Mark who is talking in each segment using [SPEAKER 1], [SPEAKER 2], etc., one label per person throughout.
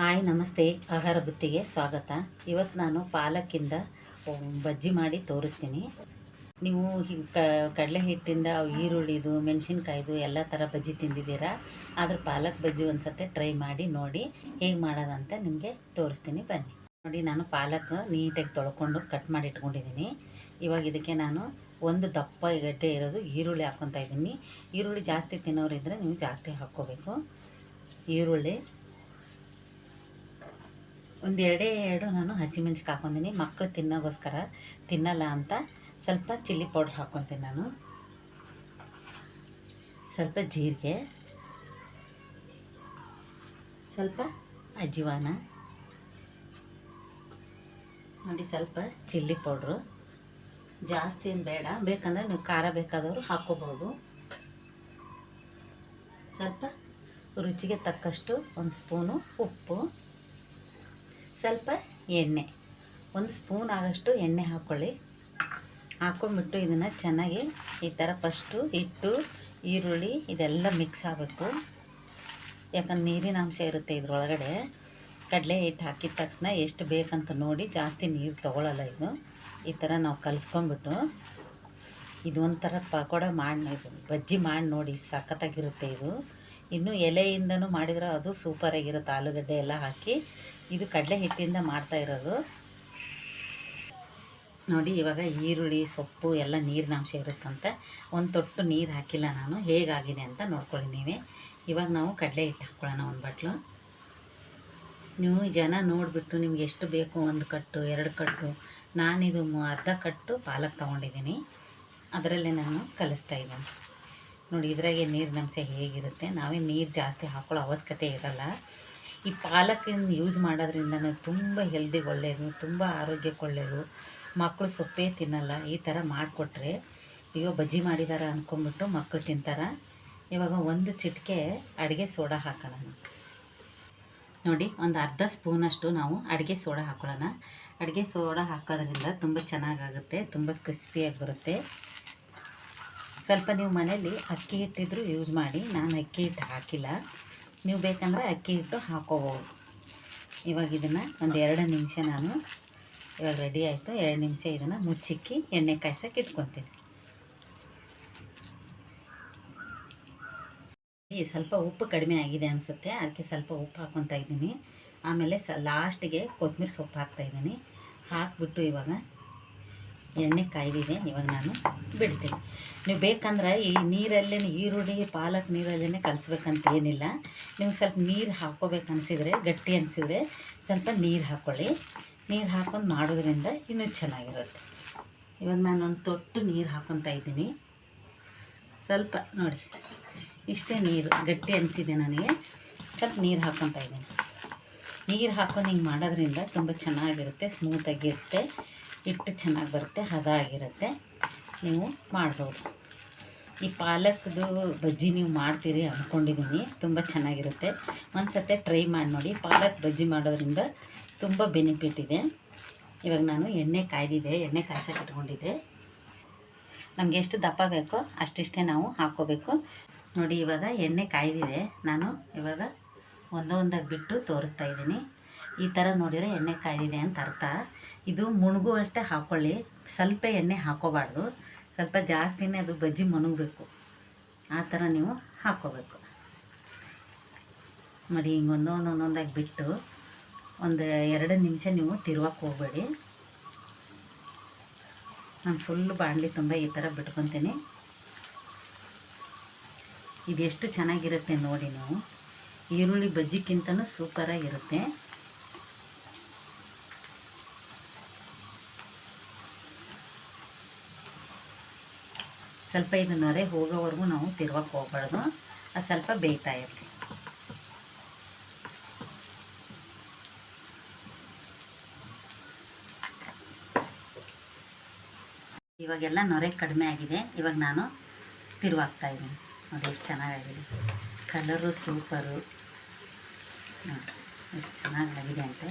[SPEAKER 1] Hi, ನಮಸ್ತೆ. ಆಹಾರ ಬುತ್ತಿಗೆ ಸ್ವಾಗತ. ಇವತ್ತು ನಾನು ಪಾಲಕ್ಕಿಂದ ಬಜ್ಜಿ ಮಾಡಿ ತೋರಿಸ್ತೀನಿ. ನೀವು ಕಡಲೆ ಹಿಟ್ಟಿಂದ ಈರುಳ್ಳಿದು, ಮೆಣಸಿನ್ಕಾಯ್ದು ಎಲ್ಲ ಥರ ಬಜ್ಜಿ ತಿಂದಿದ್ದೀರಾ? ಆದ್ರೆ ಪಾಲಕ್ ಬಜ್ಜಿ ಒಂದು ಟ್ರೈ ಮಾಡಿ ನೋಡಿ ಹೇಗೆ ಮಾಡೋದಂತ ನಿಮಗೆ ತೋರಿಸ್ತೀನಿ. ಬನ್ನಿ. ನೋಡಿ, ನಾನು ಪಾಲಕ್ ನೀಟಾಗಿ ತೊಳ್ಕೊಂಡು ಕಟ್ ಮಾಡಿ ಇಟ್ಕೊಂಡಿದ್ದೀನಿ. ಇವಾಗ ಇದಕ್ಕೆ ನಾನು ಒಂದು ದಪ್ಪ ಗಡ್ಡೆ ಇರೋದು ಈರುಳ್ಳಿ ಹಾಕ್ಕೊತಾ ಇದ್ದೀನಿ. ಈರುಳ್ಳಿ ಜಾಸ್ತಿ ತಿನ್ನೋರಿದ್ದರೆ ನೀವು ಜಾಸ್ತಿ ಹಾಕ್ಕೋಬೇಕು. ಈರುಳ್ಳಿ ಒಂದು ಎರಡೇ ಎರಡು ನಾನು ಹಸಿಮೆಣ್ಸಿಗೆ ಹಾಕ್ಕೊಂಡಿನಿ ಮಕ್ಕಳು ತಿನ್ನೋಗೋಸ್ಕರ ತಿನ್ನಲ್ಲ ಅಂತ ಸ್ವಲ್ಪ ಚಿಲ್ಲಿ ಪೌಡ್ರ್ ಹಾಕ್ಕೊತೀನಿ ನಾನು. ಸ್ವಲ್ಪ ಜೀರಿಗೆ. ಸ್ವಲ್ಪ ಅಜ್ಜಿವಾನ. ನೋಡಿ ಸ್ವಲ್ಪ ಚಿಲ್ಲಿ ಪೌಡ್ರು. ಜಾಸ್ತಿ ಏನು ಬೇಡ. ಬೇಕಂದ್ರೆ ನೀವು ಖಾರ ಬೇಕಾದವರು ಹಾಕ್ಕೋಬೋದು ಸ್ವಲ್ಪ ರುಚಿಗೆ ತಕ್ಕಷ್ಟು ಒಂದು ಸ್ಪೂನು ಉಪ್ಪು. ಸ್ವಲ್ಪ ಎಣ್ಣೆ. ಒಂದು ಸ್ಪೂನ್ ಆಗೋಷ್ಟು ಎಣ್ಣೆ ಹಾಕ್ಕೊಳ್ಳಿ ಹಾಕ್ಕೊಂಬಿಟ್ಟು ಇದನ್ನು ಚೆನ್ನಾಗಿ ಈ ಥರ ಫಸ್ಟು ಹಿಟ್ಟು, ಈರುಳ್ಳಿ ಇದೆಲ್ಲ ಮಿಕ್ಸ್ ಆಗಬೇಕು. ಯಾಕಂದ್ರೆ ನೀರಿನ ಅಂಶ ಇರುತ್ತೆ ಇದ್ರೊಳಗಡೆ. ಕಡಲೆ ಹಿಟ್ಟು ಹಾಕಿದ ತಕ್ಷಣ ಎಷ್ಟು ಬೇಕಂತ ನೋಡಿ ಜಾಸ್ತಿ ನೀರು ತೊಗೊಳಲ್ಲ ಇದು. ಈ ಥರ ನಾವು ಕಲಿಸ್ಕೊಂಬಿಟ್ಟು ಇದು ಒಂಥರ ಪಕೋಡ ಮಾಡಿ ಬಜ್ಜಿ ಮಾಡಿ ನೋಡಿ ಸಖತ್ತಾಗಿರುತ್ತೆ ಇದು. ಇನ್ನು ಎಲೆಯಿಂದನೂ ಮಾಡಿದ್ರೆ ಅದು ಸೂಪರಾಗಿರುತ್ತೆ ಆಲೂಗಡ್ಡೆ ಎಲ್ಲ ಹಾಕಿ ಇದು ಕಡಲೆ ಹಿಟ್ಟಿಂದ ಮಾಡ್ತಾ ಇರೋದು. ನೋಡಿ, ಇವಾಗ ಈರುಳ್ಳಿ, ಸೊಪ್ಪು ಎಲ್ಲ ನೀರಿನ ಅಂಶ ಇರುತ್ತಂತೆ. ಒಂದು ತೊಟ್ಟು ನೀರು ಹಾಕಿಲ್ಲ ನಾನು. ಹೇಗಾಗಿದೆ ಅಂತ ನೋಡ್ಕೊಳ್ಳಿ ನೀವೇ. ಇವಾಗ ನಾವು ಕಡಲೆ ಹಿಟ್ಟು ಹಾಕ್ಕೊಳ್ಳೋಣ ಒಂದು ಬಟ್ಲು. ನೀವು ಜನ ನೋಡಿಬಿಟ್ಟು ನಿಮ್ಗೆ ಎಷ್ಟು ಬೇಕು? ಒಂದು ಕಟ್ಟು, ಎರಡು ಕಟ್ಟು. ನಾನಿದು ಅರ್ಧ ಕಟ್ಟು ಪಾಲಕ್ ತೊಗೊಂಡಿದ್ದೀನಿ. ಅದರಲ್ಲೇ ನಾನು ಕಲಿಸ್ತಾ ಇದ್ದೀನಿ. ನೋಡಿ, ಇದರಾಗೆ ನೀರಿನ ಅಂಶ ಹೇಗಿರುತ್ತೆ? ನಾವೇ ನೀರು ಜಾಸ್ತಿ ಹಾಕೊಳ್ಳೋ ಅವಶ್ಯಕತೆ ಇರಲ್ಲ. ಈ ಪಾಲಕಿನ ಯೂಸ್ ಮಾಡೋದ್ರಿಂದ ತುಂಬ ಹೆಲ್ದಿಗೆ ಒಳ್ಳೆಯದು ತುಂಬ ಆರೋಗ್ಯಕ್ಕೆ ಒಳ್ಳೆಯದು ಮಕ್ಕಳು ಸೊಪ್ಪೇ ತಿನ್ನಲ್ಲ, ಈ ಥರ ಮಾಡಿಕೊಟ್ರೆ ಅಯ್ಯೋ ಬಜ್ಜಿ ಮಾಡಿದಾರ ಅಂದ್ಕೊಂಬಿಟ್ಟು ಮಕ್ಕಳು ತಿಂತಾರೆ. ಇವಾಗ ಒಂದು ಚಿಟಿಕೆ ಅಡುಗೆ ಸೋಡಾ ಹಾಕೋಣ. ನೋಡಿ, ಒಂದು ಅರ್ಧ ಸ್ಪೂನಷ್ಟು ನಾವು ಅಡುಗೆ ಸೋಡಾ ಹಾಕೊಳ್ಳೋಣ. ಅಡುಗೆ ಸೋಡಾ ಹಾಕೋದ್ರಿಂದ ತುಂಬ ಚೆನ್ನಾಗಾಗುತ್ತೆ, ತುಂಬ ಕ್ರಿಸ್ಪಿಯಾಗಿ ಬರುತ್ತೆ. ಸ್ವಲ್ಪ ನೀವು ಮನೇಲಿ ಅಕ್ಕಿ ಹಿಟ್ಟಿದ್ರು ಯೂಸ್ ಮಾಡಿ. ನಾನು ಅಕ್ಕಿ ಹಿಟ್ಟು ಹಾಕಿಲ್ಲ. ನೀವು ಬೇಕಂದ್ರೆ ಅಕ್ಕಿ ಹಿಟ್ಟು ಹಾಕೋಬೋದು. ಇವಾಗ ಇದನ್ನು ಒಂದು ಎರಡು ನಿಮಿಷ ನಾನು ಇವಾಗ ರೆಡಿ ಆಯಿತು. ಎರಡು ನಿಮಿಷ ಇದನ್ನು ಮುಚ್ಚಿಕ್ಕಿ ಎಣ್ಣೆ ಕಾಯ್ಸಕ್ಕೆ ಇಟ್ಕೊತೀನಿ. ಈ ಸ್ವಲ್ಪ ಉಪ್ಪು ಕಡಿಮೆ ಆಗಿದೆ ಅನಿಸುತ್ತೆ. ಅದಕ್ಕೆ ಸ್ವಲ್ಪ ಉಪ್ಪು ಹಾಕ್ಕೊತಾ ಇದ್ದೀನಿ. ಆಮೇಲೆ ಸ ಲಾಸ್ಟಿಗೆ ಕೊತ್ತಂಬರಿ ಸೊಪ್ಪು ಹಾಕ್ತಾಯಿದ್ದೀನಿ ಹಾಕ್ಬಿಟ್ಟು ಇವಾಗ ಎಣ್ಣೆ ಕಾಯ್ದಿದೆ, ಇವಾಗ ನಾನು ಬಿಡ್ತೀನಿ. ನೀವು ಬೇಕಂದ್ರೆ ಈ ನೀರಲ್ಲೇ, ಈರುಳ್ಳಿ, ಪಾಲಕ್ ನೀರಲ್ಲೇ ಕಲಿಸ್ಬೇಕಂತ ಏನಿಲ್ಲ. ನಿಮ್ಗೆ ಸ್ವಲ್ಪ ನೀರು ಹಾಕ್ಕೋಬೇಕು ಅನಿಸಿದರೆ ಗಟ್ಟಿ ಅನಿಸಿದರೆ ಸ್ವಲ್ಪ ನೀರು ಹಾಕ್ಕೊಳ್ಳಿ ನೀರು ಹಾಕೊಂಡು ಮಾಡೋದ್ರಿಂದ ಇನ್ನೂ ಚೆನ್ನಾಗಿರುತ್ತೆ. ಇವಾಗ ನಾನು ಒಂದು ತೊಟ್ಟು ನೀರು ಹಾಕ್ಕೊತಾ ಇದ್ದೀನಿ. ಸ್ವಲ್ಪ ನೋಡಿ, ಇಷ್ಟೇ ನೀರು, ಗಟ್ಟಿ ಅನಿಸಿದೆ ನನಗೆ. ಸ್ವಲ್ಪ ನೀರು ಹಾಕ್ಕೊತಾ ಇದ್ದೀನಿ. ನೀರು ಹಾಕೊಂಡು ಹಿಂಗೆ ಮಾಡೋದ್ರಿಂದ ತುಂಬ ಚೆನ್ನಾಗಿರುತ್ತೆ ಸ್ಮೂತಾಗಿರುತ್ತೆ ಹಿಟ್ಟು ಚೆನ್ನಾಗಿ ಬರುತ್ತೆ ಹದ ಆಗಿರುತ್ತೆ ನೀವು ಮಾಡ್ಬೋದು. ಈ ಪಾಲಕ್ದು ಬಜ್ಜಿ ನೀವು ಮಾಡ್ತೀರಿ ಅಂದ್ಕೊಂಡಿದ್ದೀನಿ ತುಂಬ ಚೆನ್ನಾಗಿರುತ್ತೆ. ಒಂದು ಸತಿ ಟ್ರೈ ಮಾಡಿ ನೋಡಿ. ಪಾಲಕ್ ಬಜ್ಜಿ ಮಾಡೋದ್ರಿಂದ ತುಂಬ ಬೆನಿಫಿಟ್ ಇದೆ. ಇವಾಗ ನಾನು ಎಣ್ಣೆ ಕಾಯ್ದಿದೆ, ಎಣ್ಣೆ ಕಾಯ್ಸಕ್ಕೆ ಇಟ್ಕೊಂಡಿದ್ದೆ. ನಮಗೆ ಎಷ್ಟು ದಪ್ಪ ಬೇಕೋ ಅಷ್ಟಿಷ್ಟೇ ನಾವು ಹಾಕ್ಕೋಬೇಕು. ನೋಡಿ, ಇವಾಗ ಎಣ್ಣೆ ಕಾಯ್ದಿದೆ. ನಾನು ಇವಾಗ ಒಂದೊಂದಾಗಿ ಬಿಟ್ಟು ತೋರಿಸ್ತಾ ಇದ್ದೀನಿ. ಈ ಥರ ನೋಡಿದರೆ ಎಣ್ಣೆ ಕಾಯ್ದಿದೆ ಅಂತ ಅರ್ಥ. ಇದು ಮುಣುಗುವಷ್ಟೇ ಹಾಕ್ಕೊಳ್ಳಿ ಸ್ವಲ್ಪ ಎಣ್ಣೆ ಹಾಕೋಬಾರ್ದು. ಸ್ವಲ್ಪ ಜಾಸ್ತಿನೇ ಅದು ಬಜ್ಜಿ ಮುಣುಗಬೇಕು. ಆ ಥರ ನೀವು ಹಾಕ್ಕೋಬೇಕು ನೋಡಿ, ಹಿಂಗೆ ಒಂದೊಂದು ಒಂದೊಂದಾಗಿ ಬಿಟ್ಟು ಒಂದು ಎರಡು ನಿಮಿಷ ನೀವು ತಿರುವಕ್ಕೆ ಹೋಗಬೇಡಿ. ನಾನು ಫುಲ್ ಬಾಣಲಿ ತುಂಬ ಈ ಥರ ಬಿಟ್ಕೊತೀನಿ. ಇದೆಷ್ಟು ಚೆನ್ನಾಗಿರುತ್ತೆ ನೋಡಿ ನೀವು. ಈರುಳ್ಳಿ ಬಜ್ಜಿಕ್ಕಿಂತನೂ ಸೂಪರಾಗಿರುತ್ತೆ. ಸ್ವಲ್ಪ ಇದು ನೊರೆ ಹೋಗೋವರೆಗೂ ನಾವು ತಿರುವಕ್ಕೆ ಹೋಗ್ಬಾರ್ದು. ಅದು ಸ್ವಲ್ಪ ಬೇಯ್ತಾ ಇರಲಿ. ಇವಾಗೆಲ್ಲ ನೊರೆ ಕಡಿಮೆ ಆಗಿದೆ. ಇವಾಗ ನಾನು ತಿರುವಾಗ್ತಾ ಇದ್ದೀನಿ. ನೋಡಿ ಎಷ್ಟು ಚೆನ್ನಾಗಾಗಿದೆ. ಕಲರು ಸೂಪರು ಎಷ್ಟು ಚೆನ್ನಾಗಾಗಿದೆ ಅಂತೆ.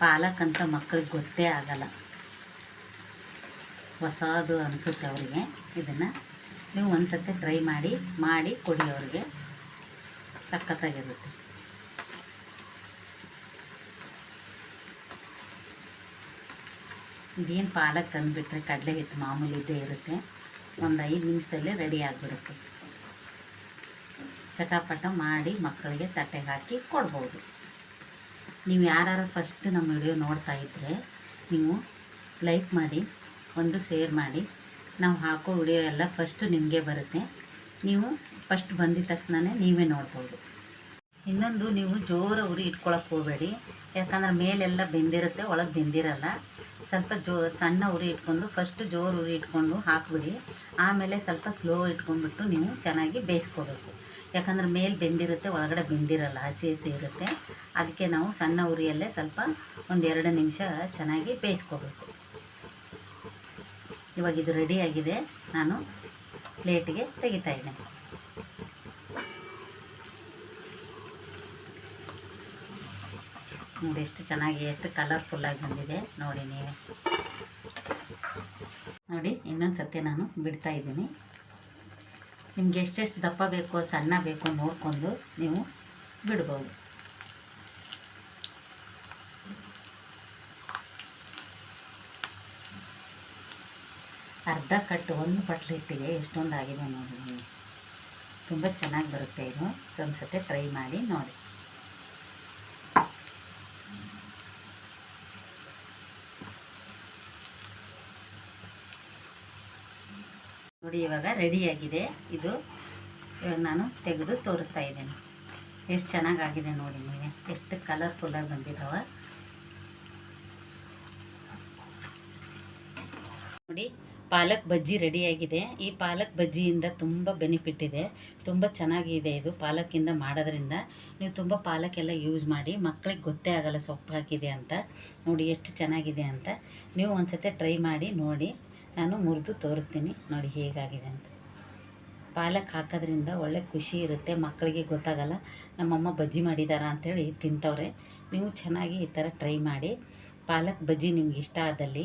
[SPEAKER 1] ಪಾಲಕ್ ಅಂತ ಮಕ್ಕಳಿಗೆ ಗೊತ್ತೇ ಆಗಲ್ಲ. ಹೊಸದು ಅನಿಸುತ್ತೆ ಅವರಿಗೆ ಇದನ್ನು. ನೀವು ಒಂದು ಸತಿ ಟ್ರೈ ಮಾಡಿ ಮಾಡಿ ಕೊಡಿ ಅವರಿಗೆ. ಸಖತ್ತಾಗಿರುತ್ತೆ. ಇದೇನು ಪಾಲಕ್ ತಂದುಬಿಟ್ರೆ ಕಡಲೆ ಹಿಟ್ಟು ಮಾಮೂಲಿ ಇದ್ದೇ ಇರುತ್ತೆ. ಒಂದು ಐದು ನಿಮಿಷದಲ್ಲೇ ರೆಡಿ ಆಗಿಬಿಡುತ್ತೆ. ಚಟಾಪಟ ಮಾಡಿ ಮಕ್ಕಳಿಗೆ ತಟ್ಟೆಗೆ ಹಾಕಿ ಕೊಡ್ಬೋದು. ನೀವು ಯಾರು ಫಸ್ಟ್ ನಮ್ಮ ವಿಡಿಯೋ ನೋಡ್ತಾ ಇದ್ದರೆ ನೀವು ಲೈಕ್ ಮಾಡಿ. ಒಂದು ಸೇರ್ ಮಾಡಿ. ನಾವು ಹಾಕೋ ವಿಡಿಯೋ ಎಲ್ಲ ಫಸ್ಟು ನಿಮಗೆ ಬರುತ್ತೆ. ನೀವು ಫಸ್ಟ್ ಬಂದಿದ ತಕ್ಷಣವೇ ನೀವೇ ನೋಡ್ಬೋದು. ಇನ್ನೊಂದು ನೀವು ಜೋರ ಉರಿ ಇಟ್ಕೊಳಕ್ಕೆ ಹೋಗಬೇಡಿ. ಯಾಕಂದ್ರೆ ಮೇಲೆಲ್ಲ ಬೆಂದಿರುತ್ತೆ, ಒಳಗೆ ಬೆಂದಿರಲ್ಲ. ಸ್ವಲ್ಪ ಜೋ, ಸಣ್ಣ ಉರಿ ಇಟ್ಕೊಂಡು ಫಸ್ಟ್ ಜೋರು ಉರಿ ಇಟ್ಕೊಂಡು ಹಾಕ್ಬಿಡಿ. ಆಮೇಲೆ ಸ್ವಲ್ಪ ಸ್ಲೋ ಇಟ್ಕೊಂಡ್ಬಿಟ್ಟು ನೀವು ಚೆನ್ನಾಗಿ ಬೇಯಿಸ್ಕೋಬೇಕು. ಯಾಕಂದ್ರೆ ಮೇಲೆ ಬೆಂದಿರುತ್ತೆ, ಒಳಗಡೆ ಬೆಂದಿರಲ್ಲ, ಹಸಿ ಹಸಿ ಇರುತ್ತೆ. ಅದಕ್ಕೆ ನಾವು ಸಣ್ಣ ಉರಿಯಲ್ಲೇ ಸ್ವಲ್ಪ ಒಂದು ಎರಡು ನಿಮಿಷ ಚೆನ್ನಾಗಿ ಬೇಯಿಸ್ಕೋಬೇಕು. ಇವಾಗ ಇದು ರೆಡಿಯಾಗಿದೆ ನಾನು ಪ್ಲೇಟಿಗೆ ತೆಗಿತಾ ಇದ್ದೇನೆ. ನೋಡಿ ಎಷ್ಟು ಚೆನ್ನಾಗಿ, ಎಷ್ಟು ಕಲರ್ಫುಲ್ಲಾಗಿ ಬಂದಿದೆ. ನೋಡಿ ನೀವೇ. ನೋಡಿ ಇನ್ನೊಂದು ಸತಿ ನಾನು ಬಿಡ್ತಾ ಇದ್ದೀನಿ. ನಿಮ್ಗೆ ಎಷ್ಟೆಷ್ಟು ದಪ್ಪ ಬೇಕೋ ಸಣ್ಣ ಬೇಕೋ ನೋಡಿಕೊಂಡು ನೀವು ಬಿಡ್ಬೋದು. ಅರ್ಧ ಕಟ್ಟು ಒಂದು ಬಟ್ಲು ಹಿಟ್ಟಿಗೆ ಎಷ್ಟೊಂದು ಆಗಿದೆ ನೋಡಿ ನೀವು. ತುಂಬ ಚೆನ್ನಾಗಿ ಬರುತ್ತೆ ಇದು. ಒಂದು ಟ್ರೈ ಮಾಡಿ ನೋಡಿ. ನೋಡಿ ಇವಾಗ ರೆಡಿಯಾಗಿದೆ ಇದು ಇವಾಗ ನಾನು ತೆಗೆದು ತೋರಿಸ್ತಾ ಇದ್ದೇನೆ. ಎಷ್ಟು ಚೆನ್ನಾಗಾಗಿದೆ ನೋಡಿ ನೀವೇ ಎಷ್ಟು ಕಲರ್ಫುಲ್ಲಾಗಿ ಬಂದಿದ್ದಾವೆ ನೋಡಿ ಪಾಲಕ್ ಬಜ್ಜಿ ರೆಡಿಯಾಗಿದೆ. ಈ ಪಾಲಕ್ ಬಜ್ಜಿಯಿಂದ ತುಂಬ ಬೆನಿಫಿಟ್ ಇದೆ. ತುಂಬ ಚೆನ್ನಾಗಿದೆ ಇದು ಪಾಲಕ್ಕಿಂದ ಮಾಡೋದ್ರಿಂದ. ನೀವು ತುಂಬ ಪಾಲಕ್ ಎಲ್ಲ ಯೂಸ್ ಮಾಡಿ ಮಕ್ಕಳಿಗೆ ಗೊತ್ತೇ ಆಗಲ್ಲ ಸೊಪ್ಪು ಹಾಕಿದೆ ಅಂತ. ನೋಡಿ ಎಷ್ಟು ಚೆನ್ನಾಗಿದೆ ಅಂತ. ನೀವು ಒಂದ್ಸತಿ ಟ್ರೈ ಮಾಡಿ, ನೋಡಿ. ನಾನು ಮುರಿದು ತೋರಿಸ್ತೀನಿ. ನೋಡಿ ಹೇಗಾಗಿದೆ ಅಂತ. ಪಾಲಕ್ ಹಾಕೋದ್ರಿಂದ ಒಳ್ಳೆ ಖುಷಿ ಇರುತ್ತೆ. ಮಕ್ಕಳಿಗೆ ಗೊತ್ತಾಗಲ್ಲ, ನಮ್ಮಮ್ಮ ಬಜ್ಜಿ ಮಾಡಿದಾರ ಅಂಥೇಳಿ ತಿಂತವ್ರೆ. ನೀವು ಚೆನ್ನಾಗಿ ಈ ಥರ ಟ್ರೈ ಮಾಡಿ. ಪಾಲಕ್ ಬಜ್ಜಿ ನಿಮ್ಗೆ ಇಷ್ಟ ಆದಲ್ಲಿ